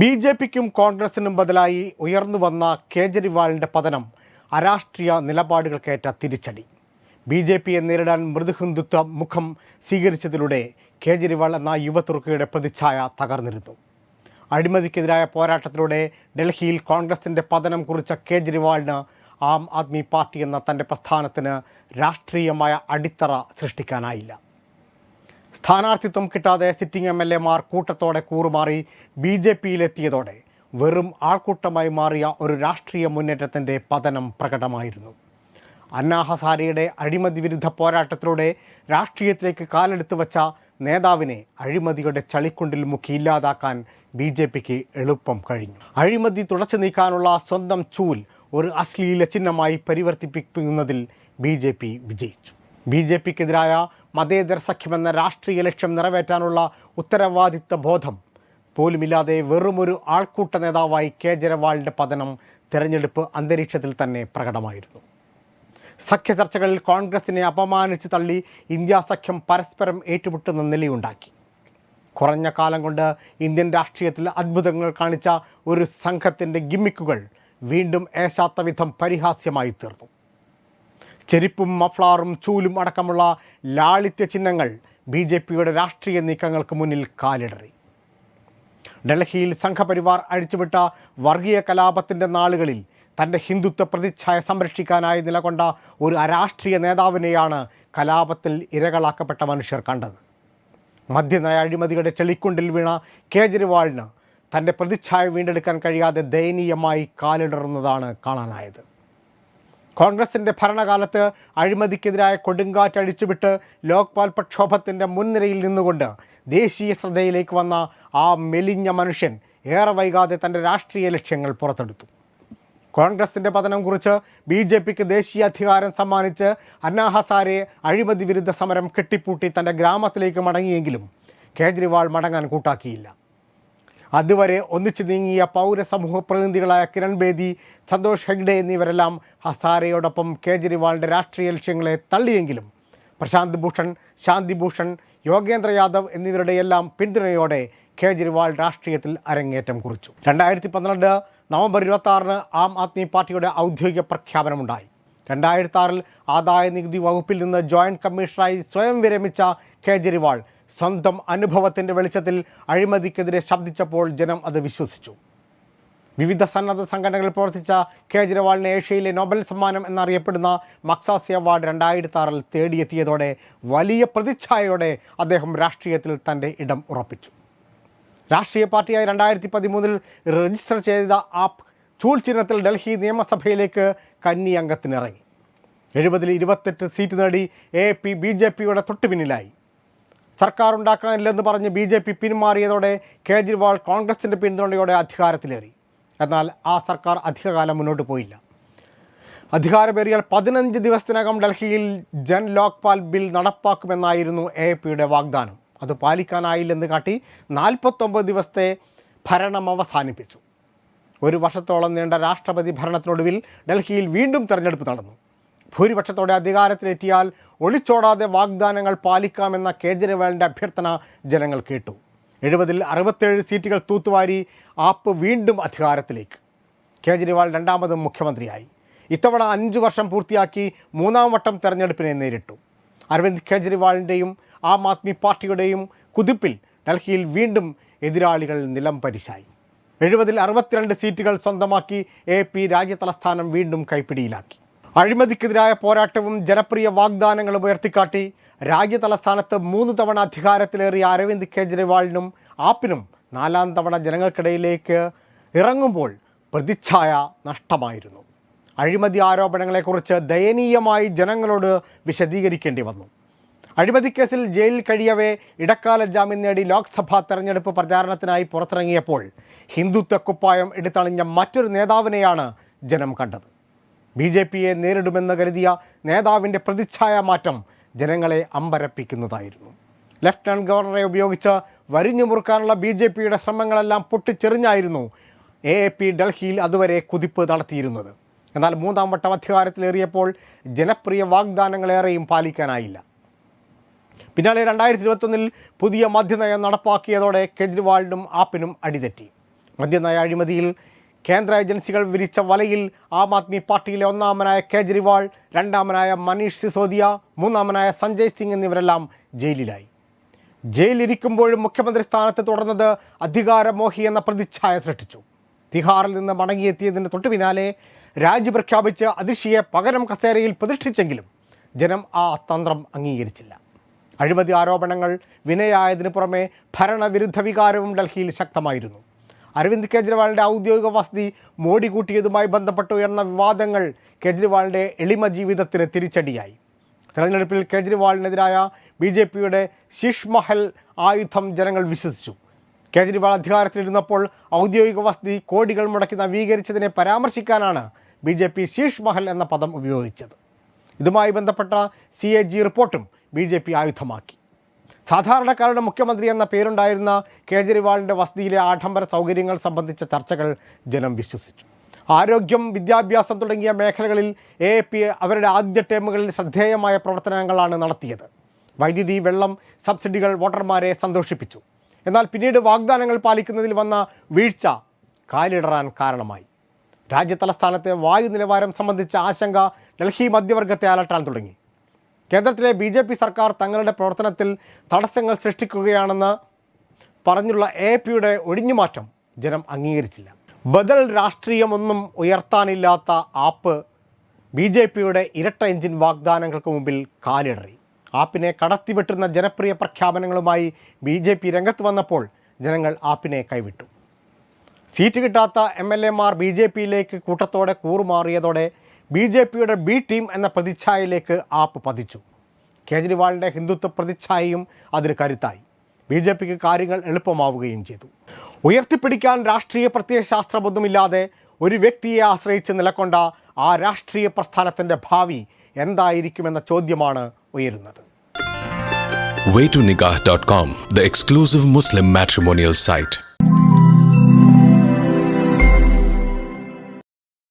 B J പിക്കും കോൺഗ്രസിനും ബദലായി ഉയർന്നു വന്ന കേജ്രിവാളിന്റെ പതനം അരാഷ്ട്രീയ നിലപാടുകൾക്കേറ്റ തിരിച്ചടി. ബി ജെ പിയെ നേരിടാൻ മൃദുഹിന്ദുത്വ മുഖം സ്വീകരിച്ചതിലൂടെ കേജ്രിവാൾ എന്ന യുവതുർക്കയുടെ പ്രതിച്ഛായ തകർന്നിരുന്നു. അഴിമതിക്കെതിരായ പോരാട്ടത്തിലൂടെ ഡൽഹിയിൽ കോൺഗ്രസിന്റെ പതനം കുറിച്ച കേജ്രിവാളിന് ആം ആദ്മി പാർട്ടി എന്ന തന്റെ പ്രസ്ഥാനത്തിന് രാഷ്ട്രീയമായ അടിത്തറ സൃഷ്ടിക്കാനായില്ല. സ്ഥാനാർത്ഥിത്വം കിട്ടാതെ സിറ്റിംഗ് എം എൽ എമാർ കൂട്ടത്തോടെ കൂറുമാറി ബി ജെ പിയിലെത്തിയതോടെ വെറും ആൾക്കൂട്ടമായി മാറിയ ഒരു രാഷ്ട്രീയ മുന്നേറ്റത്തിന്റെ പതനം പ്രകടമായിരുന്നു. അന്നാ ഹസാരിയുടെ അഴിമതി വിരുദ്ധ പോരാട്ടത്തിലൂടെ രാഷ്ട്രീയത്തിലേക്ക് കാലെടുത്തു വച്ച നേതാവിനെ അഴിമതിയുടെ ചളിക്കുണ്ടിൽ മുക്കി ഇല്ലാതാക്കാൻ ബി ജെ പിക്ക് എളുപ്പം കഴിഞ്ഞു. അഴിമതി തുടച്ചു നീക്കാനുള്ള സ്വന്തം ചൂൽ ഒരു അശ്ലീല ചിഹ്നമായി പരിവർത്തിപ്പിക്കുന്നതിൽ ബി ജെ പി വിജയിച്ചു. ബി ജെ പിക്കെതിരായ മതേതര സഖ്യമെന്ന രാഷ്ട്രീയ ലക്ഷ്യം നിറവേറ്റാനുള്ള ഉത്തരവാദിത്വ ബോധം. പോലുമില്ലാതെ വെറുമൊരു ആൾക്കൂട്ട നേതാവായി കേജ്രിവാളിന്റെ പതനം തെരഞ്ഞെടുപ്പ് അന്തരീക്ഷത്തിൽ തന്നെ പ്രകടമായിരുന്നു. സഖ്യ ചർച്ചകളിൽ കോൺഗ്രസിനെ അപമാനിച്ച് തള്ളി ഇന്ത്യ സഖ്യം പരസ്പരം ഏറ്റുമുട്ടുന്ന നിലയുണ്ടാക്കി. കുറഞ്ഞ കാലം കൊണ്ട് ഇന്ത്യൻ രാഷ്ട്രീയത്തിൽ അത്ഭുതങ്ങൾ കാണിച്ച ഒരു സംഘത്തിന്റെ ഗിമ്മിക്കുകൾ വീണ്ടും ഏശാത്ത വിധം പരിഹാസ്യമായി തീർന്നു. ചെരിപ്പും മഫ്ലാറും ചൂലും അടക്കമുള്ള ലാളിത്യ ചിഹ്നങ്ങൾ ബി ജെ പിയുടെ രാഷ്ട്രീയ നീക്കങ്ങൾക്ക് മുന്നിൽ കാലിടറി. ഡൽഹിയിൽ സംഘപരിവാർ അഴിച്ചുവിട്ട വർഗീയ കലാപത്തിന്റെ നാളുകളിൽ തന്റെ ഹിന്ദുത്വ പ്രതിച്ഛായ സംരക്ഷിക്കാനായി നിലകൊണ്ട ഒരു അരാഷ്ട്രീയ നേതാവിനെയാണ് കലാപത്തിൽ ഇരകളാക്കപ്പെട്ട മനുഷ്യർ കണ്ടത്. മദ്യനയ അഴിമതിയുടെ ചെളിക്കുണ്ടിൽ വീണ കേജ്രിവാളിന് തന്റെ പ്രതിച്ഛായ വീണ്ടെടുക്കാൻ കഴിയാതെ ദയനീയമായി കാലിടറുന്നതാണ് കാണാനായത്. കോൺഗ്രസിന്റെ ഭരണകാലത്ത് അഴിമതിക്കെതിരായ കൊടുങ്കാറ്റ് അഴിച്ചുവിട്ട് ലോക്പാൽ പ്രക്ഷോഭത്തിന്റെ മുൻനിരയിൽ നിന്നുകൊണ്ട് ദേശീയ ശ്രദ്ധയിലേക്ക് വന്ന ആ മെലിഞ്ഞ മനുഷ്യൻ ഏറെ വൈകാതെ തന്റെ രാഷ്ട്രീയ ലക്ഷ്യങ്ങൾ പുറത്തെടുത്തു. കോൺഗ്രസിന്റെ പതനം കുറിച്ച് ബി ജെ പിക്ക് ദേശീയ അധികാരം സമ്മാനിച്ച് അന്നാ ഹസാരെ അഴിമതി വിരുദ്ധ സമരം കെട്ടിപ്പൂട്ടി തന്റെ ഗ്രാമത്തിലേക്ക് മടങ്ങിയെങ്കിലും കേജ്രിവാൾ മടങ്ങാൻ കൂട്ടാക്കിയില്ല. അതുവരെ ഒന്നിച്ചു നീങ്ങിയ പൗരസമൂഹ പ്രതിനിധികളായ കിരൺ ബേദി സന്തോഷ് ഹെഗ്ഡെ എന്നിവരെല്ലാം ഹസാരയോടൊപ്പം കേജ്രിവാളിന്റെ രാഷ്ട്രീയ ലക്ഷ്യങ്ങളെ തള്ളിയെങ്കിലും പ്രശാന്ത് ഭൂഷൺ ശാന്തി ഭൂഷൺ യോഗേന്ദ്ര യാദവ് എന്നിവരുടെ എല്ലാം പിന്തുണയോടെ കേജ്രിവാൾ രാഷ്ട്രീയത്തിൽ അരങ്ങേറ്റം കുറിച്ചു. രണ്ടായിരത്തി പന്ത്രണ്ട് നവംബർ ഇരുപത്തി ആം ആദ്മി പാർട്ടിയുടെ ഔദ്യോഗിക പ്രഖ്യാപനമുണ്ടായി. രണ്ടായിരത്തി ആറിൽ ആദായ നികുതി വകുപ്പിൽ നിന്ന് ജോയിന്റ് കമ്മീഷണറായി സ്വയം വിരമിച്ച കേജ്രിവാൾ സ്വന്തം അനുഭവത്തിന്റെ വെളിച്ചത്തിൽ അഴിമതിക്കെതിരെ ശബ്ദിച്ചപ്പോൾ ജനം അത് വിശ്വസിച്ചു. വിവിധ സന്നദ്ധ സംഘടനകൾ പ്രവർത്തിച്ച കേജ്രിവാളിന് ഏഷ്യയിലെ നോബൽ സമ്മാനം എന്നറിയപ്പെടുന്ന മക്സാസി അവാർഡ് രണ്ടായിരത്തി ആറിൽ തേടിയെത്തിയതോടെ വലിയ പ്രതിച്ഛായയോടെ അദ്ദേഹം രാഷ്ട്രീയത്തിൽ തന്റെ ഇടം ഉറപ്പിച്ചു. രാഷ്ട്രീയ പാർട്ടിയായി രണ്ടായിരത്തി പതിമൂന്നിൽ രജിസ്റ്റർ ചെയ്ത ആപ്പ് ചൂൽ ചിഹ്നത്തിൽ ഡൽഹി നിയമസഭയിലേക്ക് കന്നി അംഗത്തിനിറങ്ങി. എഴുപതിൽ ഇരുപത്തെട്ട് സീറ്റ് നേടി എ പി ബി ജെ പിയുടെ തൊട്ടുപിന്നിലായി. സർക്കാർ ഉണ്ടാക്കാനില്ലെന്ന് പറഞ്ഞ് ബി ജെ പി പിന്മാറിയതോടെ കേജ്രിവാൾ കോൺഗ്രസിന്റെ പിന്തുണയോടെ അധികാരത്തിലേറി. എന്നാൽ ആ സർക്കാർ അധികകാലം മുന്നോട്ട് പോയില്ല. അധികാരമേറിയാൽ പതിനഞ്ച് ദിവസത്തിനകം ഡൽഹിയിൽ ജൻ ലോക്പാൽ ബിൽ നടപ്പാക്കുമെന്നായിരുന്നു എ പിയുടെ വാഗ്ദാനം. അത് പാലിക്കാനായില്ലെന്ന് കാട്ടി നാൽപ്പത്തൊമ്പത് ദിവസത്തെ ഭരണം അവസാനിപ്പിച്ചു. ഒരു വർഷത്തോളം നീണ്ട രാഷ്ട്രപതി ഭരണത്തിനൊടുവിൽ ഡൽഹിയിൽ വീണ്ടും തെരഞ്ഞെടുപ്പ് നടന്നു. ഭൂരിപക്ഷത്തോടെ അധികാരത്തിലെത്തിയാൽ ഒളിച്ചോടാതെ വാഗ്ദാനങ്ങൾ പാലിക്കാമെന്ന കേജ്രിവാളിന്റെ അഭ്യർത്ഥന ജനങ്ങൾ കേട്ടു. എഴുപതിൽ അറുപത്തേഴ് സീറ്റുകൾ തൂത്തുവാരി ആപ്പ് വീണ്ടും അധികാരത്തിലേക്ക്. കേജ്രിവാൾ രണ്ടാമതും മുഖ്യമന്ത്രിയായി. ഇത്തവണ അഞ്ച് വർഷം പൂർത്തിയാക്കി മൂന്നാം വട്ടം തെരഞ്ഞെടുപ്പിനെ നേരിട്ടു. അരവിന്ദ് കേജ്രിവാളിന്റെയും ആം ആദ്മി പാർട്ടിയുടെയും കുതിപ്പിൽ ഡൽഹിയിൽ വീണ്ടും എതിരാളികൾ നിലം പരിശായി. എഴുപതിൽ അറുപത്തിരണ്ട് സീറ്റുകൾ സ്വന്തമാക്കി എ പി രാജ്യതലസ്ഥാനം വീണ്ടും കൈപ്പിടിയിലാക്കി. അഴിമതിക്കെതിരായ പോരാട്ടവും ജനപ്രിയ വാഗ്ദാനങ്ങളും ഉയർത്തിക്കാട്ടി രാജ്യതലസ്ഥാനത്ത് മൂന്ന് തവണ അധികാരത്തിലേറിയ അരവിന്ദ് കെജ്രിവാളിനും ആപ്പിനും നാലാം തവണ ജനങ്ങൾക്കിടയിലേക്ക് ഇറങ്ങുമ്പോൾ പ്രതിച്ഛായ നഷ്ടമായിരുന്നു. അഴിമതി ആരോപണങ്ങളെക്കുറിച്ച് ദയനീയമായി ജനങ്ങളോട് വിശദീകരിക്കേണ്ടി വന്നു. അഴിമതിക്കേസിൽ ജയിലിൽ കഴിയവേ ഇടക്കാല ജാമ്യം നേടി ലോക്സഭാ തെരഞ്ഞെടുപ്പ് പ്രചാരണത്തിനായി പുറത്തിറങ്ങിയപ്പോൾ ഹിന്ദുത്വ കുപ്പായം എടുത്തണിഞ്ഞ മറ്റൊരു നേതാവിനെയാണ് ജനം കണ്ടത്. ബി ജെ പിയെ നേരിടുമെന്ന് കരുതിയ നേതാവിന്റെ പ്രതിച്ഛായ മാറ്റം ജനങ്ങളെ അമ്പരപ്പിക്കുന്നതായിരുന്നു. ലഫ്റ്റനന്റ് ഗവർണറെ ഉപയോഗിച്ച് വരിഞ്ഞു മുറുക്കാനുള്ള ബി ജെ പിയുടെ ശ്രമങ്ങളെല്ലാം പൊട്ടിച്ചെറിഞ്ഞായിരുന്നു എ എ പി ഡൽഹിയിൽ അതുവരെ കുതിപ്പ് നടത്തിയിരുന്നത്. എന്നാൽ മൂന്നാം വട്ടം അധികാരത്തിലേറിയപ്പോൾ ജനപ്രിയ വാഗ്ദാനങ്ങളേറെയും പാലിക്കാനായില്ല. പിന്നാലെ രണ്ടായിരത്തി ഇരുപത്തൊന്നിൽ പുതിയ മദ്യനയം നടപ്പാക്കിയതോടെ കെജ്രിവാളിനും ആപ്പിനും അടിതെറ്റി. മദ്യനയ അഴിമതിയിൽ കേന്ദ്ര ഏജൻസികൾ വിരിച്ച വലയിൽ ആം ആദ്മി പാർട്ടിയിലെ ഒന്നാമനായ കേജ്രിവാൾ രണ്ടാമനായ മനീഷ് സിസോദിയ മൂന്നാമനായ സഞ്ജയ് സിംഗ് എന്നിവരെല്ലാം ജയിലിലായി. ജയിലിരിക്കുമ്പോഴും മുഖ്യമന്ത്രി സ്ഥാനത്ത് തുടർന്നത് അധികാരമോഹി എന്ന പ്രതിച്ഛായ സൃഷ്ടിച്ചു. തിഹാറിൽ നിന്ന് മടങ്ങിയെത്തിയതിന് തൊട്ടു പിന്നാലെ രാജി പ്രഖ്യാപിച്ച് അതിഷിയെ പകരം കസേരയിൽ പ്രതിഷ്ഠിച്ചെങ്കിലും ജനം ആ തന്ത്രം അംഗീകരിച്ചില്ല. അഴിമതി ആരോപണങ്ങൾ വിനയായതിനു പുറമെ ഭരണവിരുദ്ധ വികാരവും ഡൽഹിയിൽ ശക്തമായിരുന്നു. അരവിന്ദ് കെജ്രിവാളിന്റെ ഔദ്യോഗിക വസതി മോടി കൂട്ടിയതുമായി ബന്ധപ്പെട്ട് ഉയർന്ന വിവാദങ്ങൾ കെജ്രിവാളിന്റെ എളിമ ജീവിതത്തിന് തിരിച്ചടിയായി. തെരഞ്ഞെടുപ്പിൽ കേജ്രിവാളിനെതിരായ ബി ജെ പിയുടെ ശിഷ് മഹൽ ആയുധം ജനങ്ങൾ വിശ്വസിച്ചു. കേജ്രിവാൾ അധികാരത്തിലിരുന്നപ്പോൾ ഔദ്യോഗിക വസതി കോടികൾ മുടക്കി നവീകരിച്ചതിനെ പരാമർശിക്കാനാണ് B J P Sheesh Mahal എന്ന പദം ഉപയോഗിച്ചത്. ഇതുമായി ബന്ധപ്പെട്ട സി എ ജി റിപ്പോർട്ടും ബി ജെ പി ആയുധമാക്കി. സാധാരണക്കാരുടെ മുഖ്യമന്ത്രി എന്ന പേരുണ്ടായിരുന്ന കേജ്രിവാളിന്റെ വസതിയിലെ ആഡംബര സൗകര്യങ്ങൾ സംബന്ധിച്ച ചർച്ചകൾ ജനം വിശ്വസിച്ചു. ആരോഗ്യം വിദ്യാഭ്യാസം തുടങ്ങിയ മേഖലകളിൽ എ പി അവരുടെ ആദ്യ ടേമുകളിൽ ശ്രദ്ധേയമായ പ്രവർത്തനങ്ങളാണ് നടത്തിയത്. വൈദ്യുതി വെള്ളം സബ്സിഡികൾ വോട്ടർമാരെ സന്തോഷിപ്പിച്ചു. എന്നാൽ പിന്നീട് വാഗ്ദാനങ്ങൾ പാലിക്കുന്നതിൽ വന്ന വീഴ്ച കാലിടറാൻ കാരണമായി. രാജ്യതലസ്ഥാനത്തെ വായു നിലവാരം സംബന്ധിച്ച ആശങ്ക ഡൽഹി മധ്യവർഗത്തെ അലട്ടാൻ തുടങ്ങി. കേന്ദ്രത്തിലെ ബി ജെ പി സർക്കാർ തങ്ങളുടെ പ്രവർത്തനത്തിൽ തടസ്സങ്ങൾ സൃഷ്ടിക്കുകയാണെന്ന് പറഞ്ഞുള്ള എ പിയുടെ ഒഴിഞ്ഞുമാറ്റം ജനം അംഗീകരിച്ചില്ല. ബദൽ രാഷ്ട്രീയമൊന്നും ഉയർത്താനില്ലാത്ത ആപ്പ് ബി ജെ പിയുടെ ഇരട്ട എഞ്ചിൻ വാഗ്ദാനങ്ങൾക്ക് മുമ്പിൽ കാലിടറി. ആപ്പിനെ കടത്തിവെട്ടുന്ന ജനപ്രിയ പ്രഖ്യാപനങ്ങളുമായി ബി ജെ പി രംഗത്ത് വന്നപ്പോൾ ജനങ്ങൾ ആപ്പിനെ കൈവിട്ടു. സീറ്റ് കിട്ടാത്ത എം എൽ എമാർ ബി ജെ പിയിലേക്ക് കൂട്ടത്തോടെ കൂറുമാറിയതോടെ ബി ജെ പിയുടെ ബി ടീം എന്ന പ്രതിച്ഛായയിലേക്ക് ആപ്പ് പതിച്ചു. കേജ്രിവാളിന്റെ ഹിന്ദുത്വ പ്രതിച്ഛായയും അതിന് കരുത്തായി. ബി ജെ പിക്ക് കാര്യങ്ങൾ എളുപ്പമാവുകയും ചെയ്തു. ഉയർത്തിപ്പിടിക്കാൻ രാഷ്ട്രീയ പ്രത്യയശാസ്ത്രമൊന്നുമില്ലാതെ ഒരു വ്യക്തിയെ ആശ്രയിച്ച് നിലകൊണ്ട ആ രാഷ്ട്രീയ പ്രസ്ഥാനത്തിന്റെ ഭാവി എന്തായിരിക്കുമെന്ന ചോദ്യമാണ് ഉയരുന്നത്. Waytonikah.com, the exclusive Muslim matrimonial site.